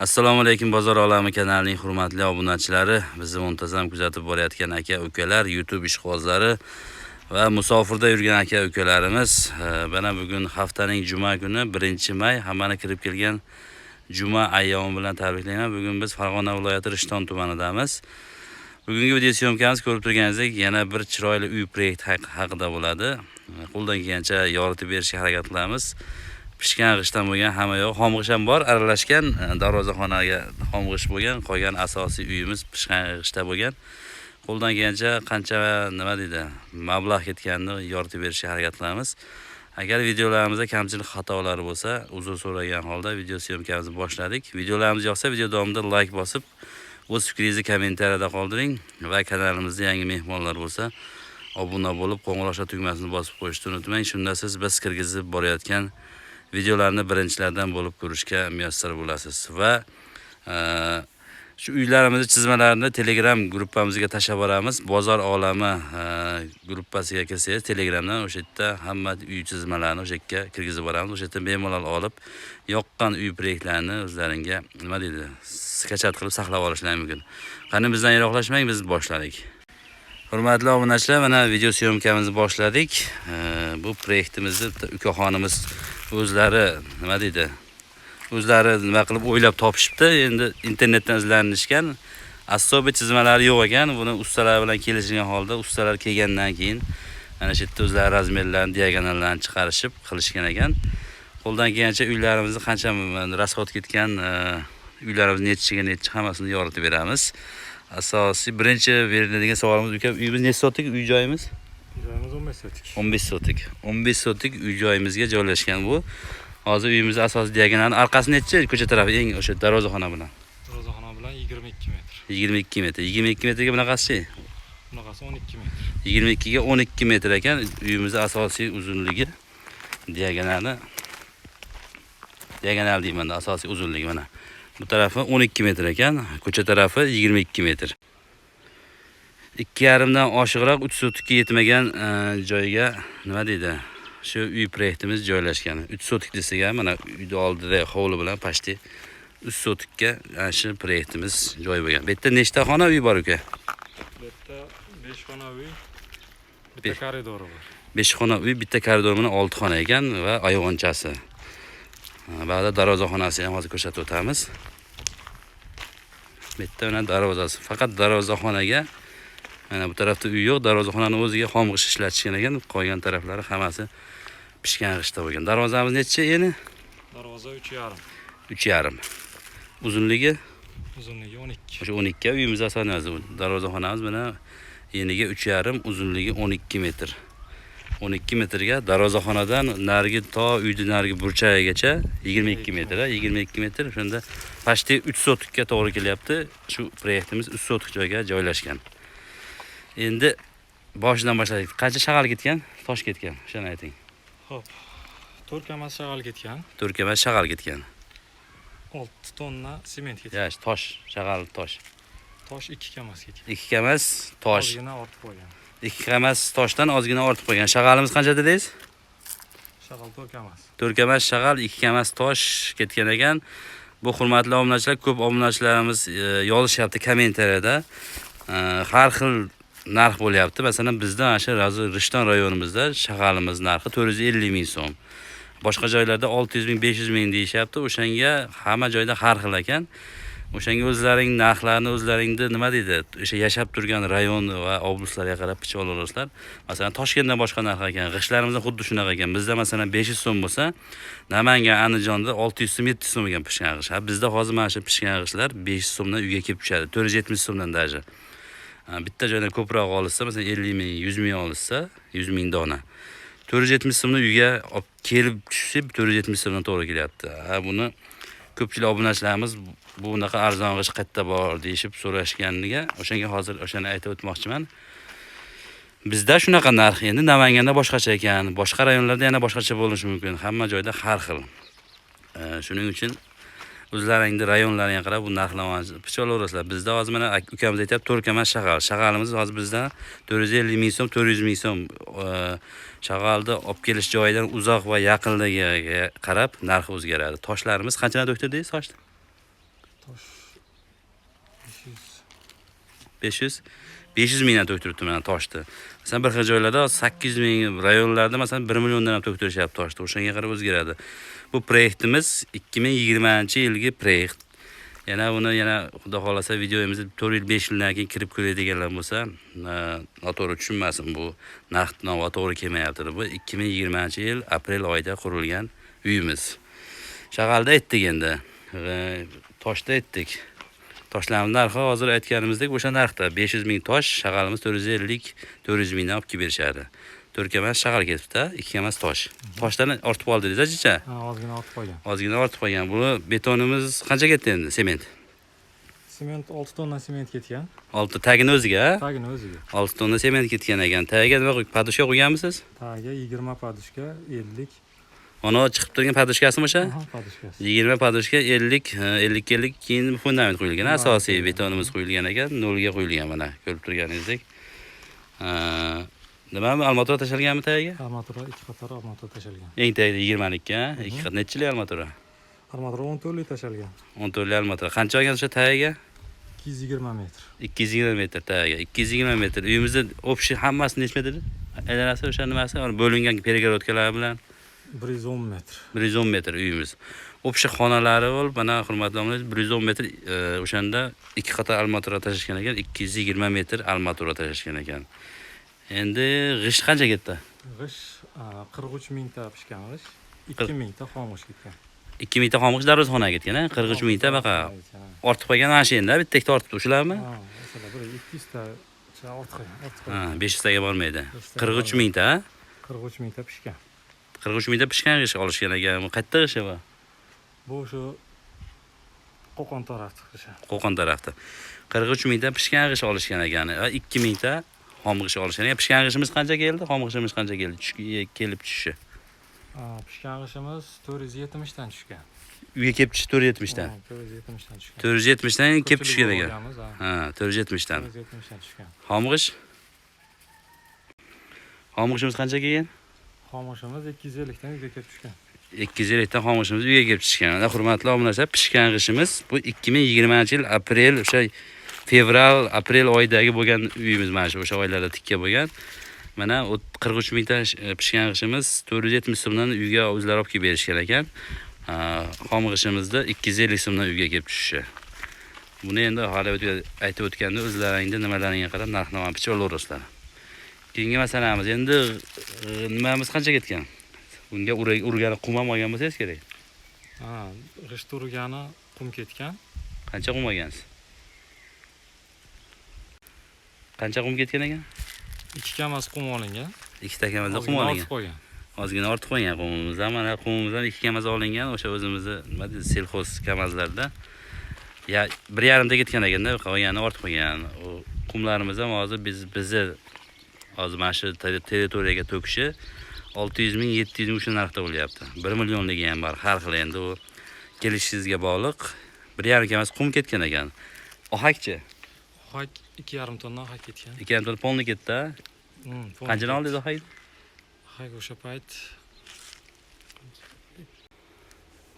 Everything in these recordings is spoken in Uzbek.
assalomu alaykum bozor olami kanalining hurmatli obunachilari bizni muntazam kuzatib borayotgan aka ukalar youtube ishqibozlari va musofirda yurgan aka ukalarimiz. Mana bugun haftaning juma kuni 1 may hammani kirib kelgan juma ayyomi bilan tabriklayman bugun biz farg'ona viloyati rishton tumanidamiz. Bugungi video syomkamiz ko'rib turganingizdek yana bir chiroyli uy proyekti haqida bo'ladi. Qo'ldan kelgancha yoritib berishga harakat qilamiz pishgan g'ishtdan bo'lgan hamma yo'q xomg'ish ham bor. Aralashgan e, darvozaxonaga xomg'ish bo'lgan qolgan asosiy uyimiz pishgan g'ishtda bo'lgan. Qo'ldan kelgancha qancha nima deydi mablag' ketganini yoritib berishga harakat qilamiz. Agar videolarimizda kamchilik xatolari bo'lsa uzr so'ragan holda video syomkamizni boshladik. Videolarimiz yoqsa video davomida layk bosib o'z fikringizni kommentariyada qoldiring va kanalimizda yangi mehmonlar bo'lsa obuna bo'lib qo'ng'iroqcha tugmasini bosib qo'yishni unutmang. Shunda siz biz kirgizib borayotgan videolarni birinchilardan bo'lib ko'rishga muyassar bo'lasiz va e, shu uylarimizni chizmalarini telegram gruppamizga tashlab yuboramiz bozor olami e, gruppasiga kirsangiz telegramdan o'sha yerda hamma uy chizmalarini o'sha yerga kirgizib boramiz o'sha yerda bemalol olib yoqqan uy proyektlarini o'zlaringga nima deydi skachat qilib saqlab olishlari mumkin. Qani bizdan yiroqlashmang biz boshladik. Hurmatli obunachilar mana video syomkamizni boshladik. E, bu proyektimizni bitta ukaxonimiz o'zlari nima deydi o'zlari nima qilib o'ylab topishibdi endi internetdan izlanishgan особый chizmalari yo'q ekan buni ustalar bilan kelishgan holda ustalar kelgandan keyin mana shu yerda o'zlari razmerlarini diagonallarini chiqarishib qilishgan ekan. Qo'ldan kelgancha uylarimizni qancha расход ketgan e, uylarimiz nechiga nechi hammasini yoritib beramiz. Asosiy birinchi beriladigan savolimiz uka uyimiz nechi sotdik? Uy joyimiz? Joyimiz 15 sotik. 15 sotik 15 sotik uy joyimizga joylashgan bu hozir uyimizni asosiy diagonali arkasi nechi ko'cha tarafi eng o'sha darvozaxona bilan Darvozaxona bilan 22 metr. 22 metr 22 metrga bunaqasi Bunaqasi 12 metr. 22 ga 12 metr ekan uyimizni asosiy uzunligi diagonali diagonal deyman asosiy uzunligi mana bu tarafi 12 metr ekan ko'cha tarafi 22 metr ikki yarimdan oshiqroq uch sotikka yetmagan e, joyga nima deydi shu uy proyektimiz joylashgan uch sotik desak ham mana uyni oldida hovli bilan почти uch sotikka ana shu proyektimiz joy bo'lgan bu yerda nechta xona uy bor uka Bu yerda 5 xona uy, bitta Besh. koridori bor. besh xona uy bitta koridor bilan olti xona ekan va ayvonchasi Ha, ba'da darvozaxonasi ham hozir ko'rsatib o'tamiz bu yerda mana darvozasi faqat darvozaxonaga mana bu tarafda uy yo'q darvozaxonani o'ziga xom g'isht ishlatishgan ekan qolgan taraflari hammasi pishgan g'ishtda bo'lgan darvozamiz necha eni Darvoza 3,5. uch yarim uzunligi Uzunligi 12. o'sha o'n ikki uyimiz asosan darvozaxonamiz mana eniga uch yarim uzunligi o'n ikki metr o'n ikki metrga darvozaxonadan narigi to uyni narigi burchagigacha yigirma ikki metr a yigirma ikki metr o'shanda почти uch sotikka to'g'ri kelyapti shu proyektimiz uch sotik joyga joylashgan Endi boshidan boshladik qancha shag'al ketgan tosh ketgan o'shani ayting Xo'p. 4 kamas shag'al ketgan. emas shag'al ketgan 6 tonna sement ketgan. ya tosh shag'al tosh Tosh 2 kamas ketgan. ikki kamas tosh Ozgina ortib qo'ygan. ikki kamas toshdan ozgina ortib qo'ygan shag'alimiz qancha dedingiz Shag'al 4 kamas. to'rt kamas shag'al ikki kamas tosh ketgan ekan bu hurmatli obunachilar ko'p obunachilarimiz e, yozishyapti kommentariyada E, har xil narx bo'lyapti. Masalan bizda mana shu hozir rishton rayonimizda shag'alimiz narxi to'rt yuz ellik ming so'm. Boshqa joylarda olti yuz ming besh yuz ming deyishyapti. O'shanga hamma joyda har xil ekan. O'shanga o'zlaring narxlarni o'zlaringni nima deydi? O'sha yashab turgan rayon va oblastlarga qarab bichib olaverasizlar masalan toshkentdan boshqa narx ekan g'ishtlarimizda xuddi shunaqa ekan. Bizda masalan besh yuz so'm bo'lsa namangan andijonda olti yuz so'm yetti yuz so'm ekan pishgan g'isht Ha, bizda hozir mana shu pishgan g'ishtlar besh yuz so'mdan uyga kelib tushadi to'rt yuz yetmish so'mdan даже. Bitta joydan ko'proq olishsa masalan ellik ming yuz ming olishsa yuz ming dona. To'rt yuz yetmish so'mdan uyga olib kelib tushsa to'rt yuz yetmish so'mdan to'g'ri kelyapti. Ha buni ko'pchilik obunachilarimiz bu bunaqa arzon g'isht qayerda bor deyishib so'rashganiga o'shanga hozir o'shani aytib o'tmoqchiman. Bizda shunaqa narx endi namanganda boshqacha ekan boshqa rayonlarda yana boshqacha bo'lishi mumkin hamma joyda har xil. Shuning uchun o'zlaringni rayonlaringga qarab bu narxlamani picha olaverasizlar bizda hozir mana ukamiz aytyapti to'rt kamas shag'al. Shag'alimiz hozir bizda to'rt yuz ellik ming so'm to'rt yuz ming so'm e, shag'alni olib kelish joyidan uzoq va yaqinligiga qarab narxi o'zgaradi. Toshlarimiz qanchadan doktor deysiz toshni tosh besh yuz. 500 500 mingdan to'ktiribdi mana toshni masalan bir xil joylarda 800 ming rayonlarda masalan 1 milliondan ham to'ktirishyapti toshni o'shanga qarab o'zgaradi bu proyektimiz 2020 yilgi proyekt yana buni yana xudo xohlasa videomizni 4 yil 5 yildan keyin kirib ko'radiganlar bo'lsa noto'g'ri tushunmasin bu narx navo to'g'ri kelmayapti bu 2020 yil aprel oyida qurilgan uyimiz. Shag'alda aytdik endi. Toshda aytdik. Toshlarimiz narxi hozir aytganimizdek o'sha narxda 500 ming tosh shag'alimiz 450 400 mingdan olib kelib berishadi to'rtga emas shag'al ketibdi ikkiga emas tosh. Toshlarni ortib oldingiz achicha ha ozgina ortib qolgan. Ozgina ortib qolgan. Buni betonimiz qancha ketdi endi? Sement. Sement olti tonna sement ketgan. Olti tagini o'ziga tagini o'ziga. Olti tonna sement ketgan ekan. Tagiga nima podushka qo'yganmisiz? Tagiga yigirma podushka ellik. Ana chiqib turgan podushkasimi o'sha? Podushkasi yigirma podushka ellik ellikka ellik keyin fundament qo'yilgan asosiy betonimiz qo'yilgan ekan. Nolga qo'yilgan mana ko'rib turganingizdek nima almatura tashalganmi tagiga? Armatura ikki qator armatura tashalgan. Eng tagida yigirmalikka. Ikki qat nechchilik almatura? Armatura o'n to'rtlik tashalgan. O'n to'rtlik almatura. Qancha olgan o'sha tagiga? Ikki yuz yigirma metr. Ikki yuz yigirma metr tagiga. Ikki yuz yigirma metr. Uyimizni общий hammasi nechi metr aylanasi o'sha nimasi? Bo'lingan перегородкалар bilan. Bir yuz o'n metr. Bir yuz o'n metr uyimiz. Общий xonalari bo'lib mana hurmatli onalar bir yuz o'n metr e, o'shanda ikki qator almatura tashlashgan ekan. Ikki yuz yigirma metr almatura tashlashgan ekan endi g'isht qancha ketdi? G'ish qirq uch mingta pishgan g'ish ikki mingta xom g'ish ketgan. Ikki mingta xomush darvozaxonaga ketgan a qirq uch mingta baqa. ortib qolgan ana shu endi bitta ikkita ortibdi shularmi masalan bir ikki yuzta qo'ygan besh yuztaga bormaydi. Qirq uch mingta qirq uch mingta pishgan. Qirq uch mingta pishgan g'isht olishgan ekan. Bu qayerda g'isht bu? Bu shu qo'qon g'ishi qo'qon tarafda qirq uch mingta pishgan g'isht olishgan ekan. Ikki mingta Homg'ishi olishini. E, pishgan g'ishimiz qancha keldi? Homg'ishimiz qancha keldi? E, kelib tushishi. Pishgan g'ishimiz 470 dan tushgan. Uyga kelib tushishi 470 dan. 470 dan tushgan. 470 dan kelib tushgan ekan. Ha, 470 dan. 470 dan tushgan. Homg'ish Homg'ishimiz qancha kelgan? Homg'ishimiz 250 dan uyga kelib tushgan. 250 dan homg'ishimiz uyga kelib tushgan. Hurmatli obunachilar, pishgan g'ishimiz bu 2020 yil aprel o'sha fevral aprel oyidagi bo'lgan uyimiz mana shu o'sha oylarda tikka bo'lgan. Mana qirq uch mingta sh- pishgan g'ishtimiz to'rt yuz yetmish so'mdan uyga o'zlari olib kelib berishgan ekan. Xom g'ishtimizni ikki yuz ellik so'mdan uyga kelib tushishi. Buni endi hali aytib o'tganda o'zlaringni nimalaringga qarab narx navoni picha olaverasizlar keyingi masalamiz endi e, nimamiz qancha ketgan? Bunga urgani qum ham olgan bo'lsangiz kerak. Ha g'isht urgani qum ketgan. Qancha qum olgansiz qancha qum ketgan ekan? Ikki kamas qum olingan. Ikkita kamazda qum olingan. qo'ygan. Ozgina ortib qo'ygan qumimiz mana qumimiz ham ikki kamaz olingan. O'sha o'zimizni nima deydi selxoz kamazlarda. Ya bir yarimta ketgan ekanda qolgani ortib qo'ygan. U qumlarimiz ham hozir biz bizni hozir mana shu ter- territoriyaga to'kishi olti yuz ming yetti yuz ming shu narxda bo'lyapti. Bir millionligi ham bor. Har xil endi u kelishingizga bog'liq. Bir yarim kamaz qum ketgan ekan. Ohakchi Hayt 2,5 tonna hayt ketgan. 2,5 tonna polni ketdi, Qanchadan oldingiz hayt? Hayt o'sha payt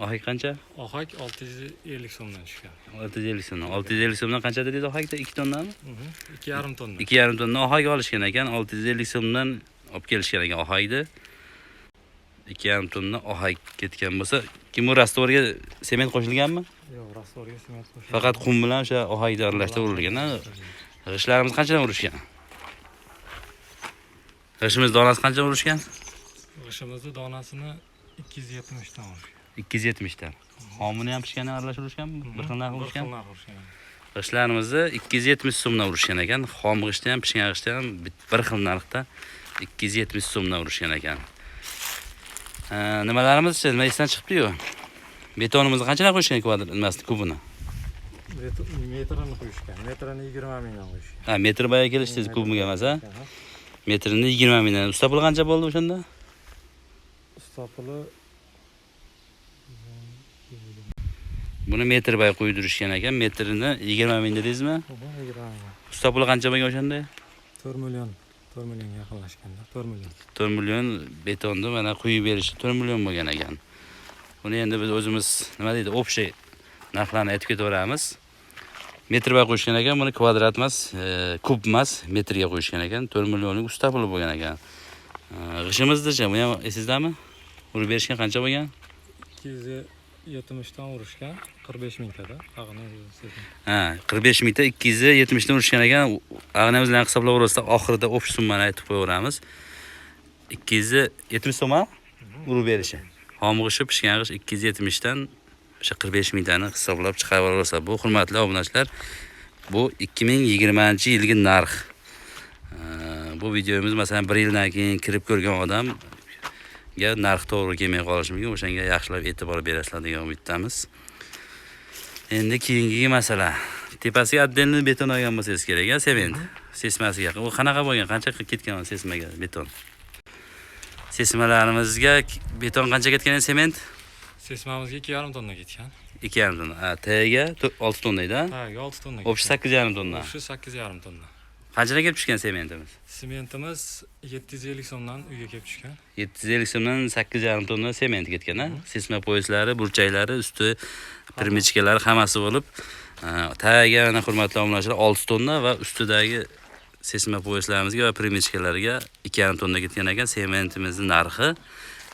Ohak qancha? Ohak 650 so'mdan tushgan. 650 so'mdan. 650 so'mdan qancha dedingiz ohakda? 2 tonnami? 2,5 tonna. 2,5 tonna ohak olishgan ekan, 650 so'mdan olib kelishgan ekan ohakni. 2,5 tonna ohak ketgan bo'lsa, kim bu rastvorga sement qo'shilganmi? Yo'q rastvorga sement qo'shilgan faqat qum bilan o'sha ohakni aralashtirib urilgan a? g'ishtlarimiz qanchadan urishgan g'ishtimiz donasi qanchadan urishgan g'ishimizni donasini ikki yuz yetmishdan urishgan ikki yuz yetmishdan xomini ham pishgani aralashib urishganmi bir xil narx bir urishgan xil narx urishgan yuz yetmish so'mdan urishgan ekan. Xom g'ishtni ham pishgan g'ishtni ham bir xil narxda ikki yuz yetmish so'mdan urishgan ekan Ha, nimalarimiz nima esdan chiqibdiyu betonimizni qanchadan qo'yishgan kvadrat nimasini kubini? Metrini qo'yishgan. Metrini yigirma mingdan qo'yishgan. Ha metr boya kelishdingiz kubiga emas a metrini yigirma mingdan usta puli qancha bo'ldi o'shanda? Usta puli buni metr boya quydirishgan ekan. Metrini yigirma ming dedingizmi? Yigirma ming usta puli qancha bo'lgan o'shanda? To'rt million to'rt millionga yaqinlashganda to'rt million to'rt million betonni mana quyib berishi to'rt million bo'lgan ekan buni endi biz o'zimiz nima deydi общий narxlarni aytib ketaveramiz metrga qo'yishgan ekan buni kvadrat emas e, kub emas metrga qo'yishgan ekan to'rt millionlik usta puli bo'lgan ekan E, g'ishimizdichi bu ham esingizdami urib berishgan qancha bo'lgan ikki yuz yetmishdan urishgan qirq besh mingtada qag'ini sizning ha qirq besh mingta ikki yuz yetmishdan urishgan ekan ag'ini o'zlarini hisoblab o'rasida oxirida общий summani aytib qo'yaveramiz ikki yuz yetmish so'mmi urib berishi xom g'ishi pishgan g'ish ikki yuz yetmishdan o'sha qirq besh mingtani hisoblab chiqarib olaversa bu hurmatli obunachilar bu ikki ming yigirmanchi yilgi narx Ee, bu videomiz masalan bir yildan keyin kirib ko'rgan odamga narx to'g'ri kelmay qolishi mumkin o'shanga yaxshilab e'tibor berasizlar degan umiddamiz endi keyingi masala tepasiga отдельный beton olgan bo'lsangiz kerak a sement sesmasiga u qanaqa bo'lgan qancha ketgan u sesmaga beton sesmalarimizga beton qancha ketgan edi sement sesmamizga ikki yarim tonna ketgan ikki yarim tonna ha tagiga to- olti tonna edi tagiga olti tonna общий sakkiz yarim tonna o'shi sakkiz yarim tonna Qanchadan kelib tushgan sementimiz. Sementimiz yetti yuz ellik so'mdan uyga kelib tushgan. Yetti yuz ellik so'mdan sakkiz yarim tonna sement ketgan a sesma poyaslari burchaklari usti pirmichkalari hammasi bo'lib a, tagiga mana hurmatli obunachilar olti tonna va ustidagi sesma poyaslarimizga va pirmichkalariga ikki yarim tonna ketgan ekan sementimizni narxi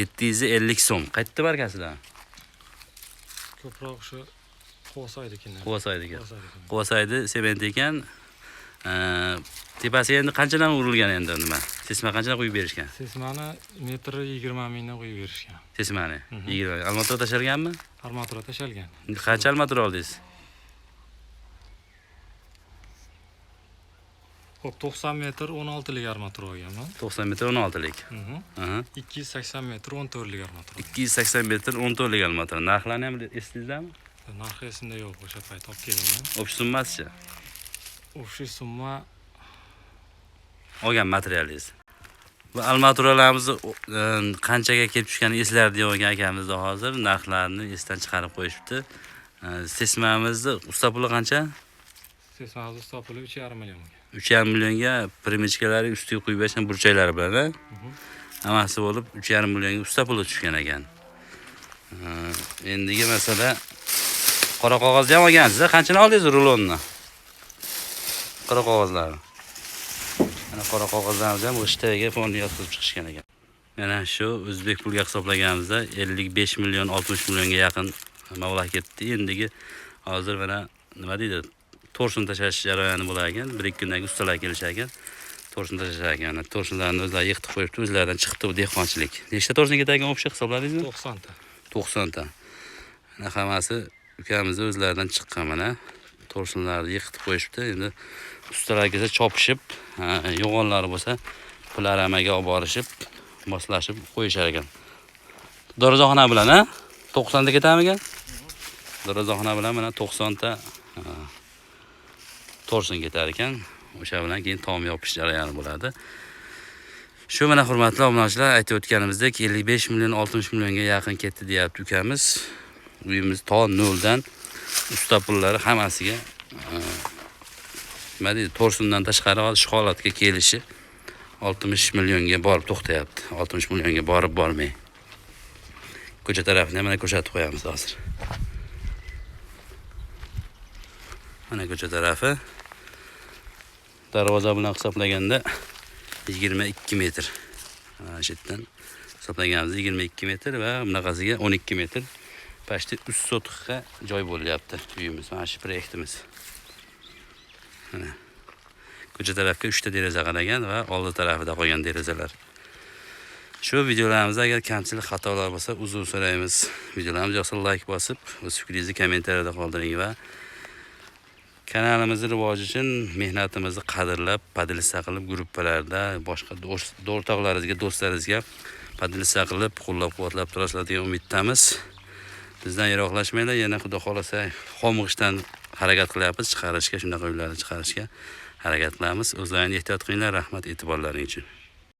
yetti yuz ellik so'm. Qayerda markasidan ko'proq shu quvosaydikidan quvasoydiki quvasaydi sement ekan tepasiga endi qanchadan urilgan endi nima? Sesma qanchadan quyib berishgan? Sesmani metri yigirma mingdan qo'yib berishgan. Sesmani Mhm. yigirma almatura tashalganmi armatura tashalgan. Qancha almatura oldingiz? Ho'p to'qson metr o'n oltilik armatura olganman. To'qson metr o'n oltilik Mhm. Aha. ikki yuz sakson metr o'n to'rtlik armatura. Ikki yuz sakson metr o'n to'rtlik almatura narxlarni ham esingizdarmi narxi esimda yo'q o'sha payt olib kelingan общий summasichi o'sha summa olgan materialingiz va armaturalarimizni e, qanchaga kelib tushgani eslardi degan akamiz hozir. Narxlarni esdan chiqarib qo'yishibdi. E, Sesmamizni usta puli qancha? Sesmamizni usta puli uch yarim millionga uch yarim millionga primichkalari ustiga quyib yashgan burchaklari bilan hammasi bo'lib uch yarim millionga usta puli tushgan ekan. E, Endigi masala qora qog'ozni ham olgansiz qanchani oldingiz rulonni? Qora qog'ozlarni mana qora qog'ozlarimiz ham o'sha tagiga fonni yotqizib chiqishgan ekan. Mana shu o'zbek puliga hisoblaganimizda ellik besh million oltmish millionga yaqin mablag' ketdi. Endigi hozir mana nima deydi? To'rsin tashlash jarayoni bo'lar ekan. Bir ikki kundan keyin ustalar kelishar ekan. To'rsin tashlashar ekan to'rsinlarni o'zlari yiqitib qo'yibdi o'zlaridan chiqdi bu dehqonchilik. Nechta to'rsin ketar ekan? Общий hisobladingizmi? To'qsonta. To'qsonta. Mana hammasi ukamizni o'zlaridan chiqqan mana to'rsinlarni yiqitib qo'yishibdi. Endi ustalar kelsa chopishib yo'g'onlari bo'lsa pularamaga olib borishib moslashib qo'yishar ekan. Darvozaxona bilan a to'qsonta ketamikan darvozaxona bilan mana to'qsonta to'rsin ketar ekan. O'sha bilan keyin tom yopish jarayoni bo'ladi. Shu mana hurmatli obunachilar aytib o'tganimizdek 55 million 60 millionga yaqin ketdi deyapti ukamiz. Uyimiz to noldan usta pullari hammasiga nima deydi to'rsindan tashqari hozir shu holatga kelishi 60 millionga borib to'xtayapti. 60 millionga borib bormay. Ko'cha tarafini ham mana ko'rsatib qo'yamiz hozir. Mana ko'cha tarafi. Darvoza bilan hisoblaganda 22 metr. Mana shu yerdan hisoblaganimizda 22 metr va bunaqasiga 12 metr. почти 3 sotixga joy bo'lyapti uyimiz mana shu proyektimiz mana ko'cha tarafga 3 ta deraza qaragan va oldi tarafida qolgan derazalar shu videolarimizda agar kamchilik xatolar bo'lsa uzr so'raymiz videolarimiz yoqsa layk bosib o'z fikringizni kommentariyada qoldiring va kanalimizni rivoji uchun mehnatimizni qadrlab podlisa qilib gruppalarda boshqa do'st- o'rtoqlaringizga do'stlaringizga podlisa qilib qo'llab quvvatlab turasizlar degan umiddamiz Bizdan yiroqlashmanglar yana xudo xohlasa xomg'ishdan harakat qilyapmiz. Chiqarishga shunaqa uylarni chiqarishga harakat qilamiz. O'zlaringni ehtiyot qilinglar rahmat e'tiborlaring uchun.